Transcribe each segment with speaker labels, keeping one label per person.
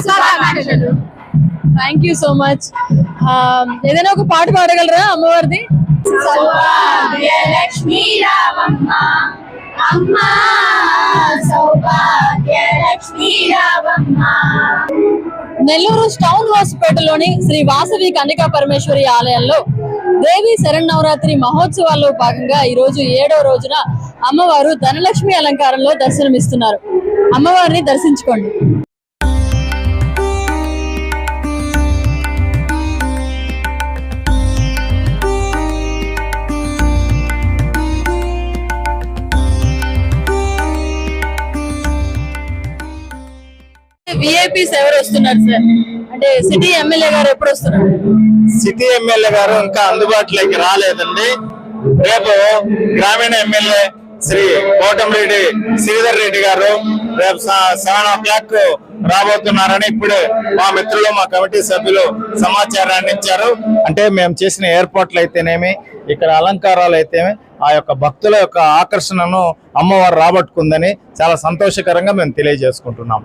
Speaker 1: శుభాకాంక్షలు
Speaker 2: thank you so much ఏదైనా ఒక పాట పాడగలరా అమ్మవారిది?
Speaker 1: అమ్మ
Speaker 2: నెల్లూరు టౌన్ హాస్పిటల్లోని శ్రీ వాసవి కన్నికా పరమేశ్వరి ఆలయంలో దేవి శరణవరాత్రి మహోత్సవాల్లో భాగంగా ఈ రోజు ఏడో రోజున అమ్మవారు ధనలక్ష్మి అలంకారంలో దర్శనమిస్తున్నారు. అమ్మవారిని దర్శించుకోండి. విఐపీస్ ఎవరు వస్తున్నారు సార్? అంటే సిటీ ఎమ్మెల్యే గారు ఎప్పుడు వస్తున్నారు?
Speaker 3: సిటీ ఎమ్మెల్యే గారు ఇంకా అందుబాటులోకి రాలేదండి. రేపు గ్రామీణ ఎమ్మెల్యే శ్రీ కోటంరెడ్డి శ్రీధర్ రెడ్డి గారు రేపు సెవెన్ ఓ క్లాక్ రాబోతున్నారని ఇప్పుడు మా మిత్రులు మా కమిటీ సభ్యులు సమాచారాన్ని ఇచ్చారు. అంటే మేము చేసిన ఏర్పాట్లు అయితేనేమి ఇక్కడ అలంకారాలు అయితేమి ఆ యొక్క భక్తుల యొక్క ఆకర్షణను అమ్మవారు రాబట్టుకుందని చాలా సంతోషకరంగా మేము తెలియజేసుకుంటున్నాం.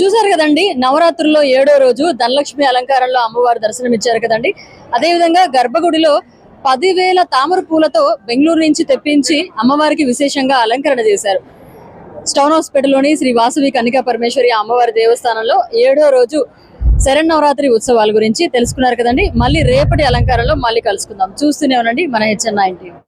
Speaker 2: చూసారు కదండి నవరాత్రుల్లో ఏడో రోజు ధనలక్ష్మి అలంకారంలో అమ్మవారు దర్శనం ఇచ్చారు కదండి. అదే విధంగా గర్భగుడిలో పదివేల తామర పూలతో బెంగళూరు నుంచి తెప్పించి అమ్మవారికి విశేషంగా అలంకరణ చేశారు. స్టౌన్ హాస్పిటల్లోని శ్రీ వాసవి కనికా పరమేశ్వరి అమ్మవారి దేవస్థానంలో ఏడో రోజు శరణవరాత్రి ఉత్సవాల గురించి తెలుసుకున్నారు కదండి. మళ్ళీ రేపటి అలంకారంలో మళ్ళీ కలుసుకుందాం. చూస్తూనే ఉండండి మన హెచ్ఎన్ నైన్టీ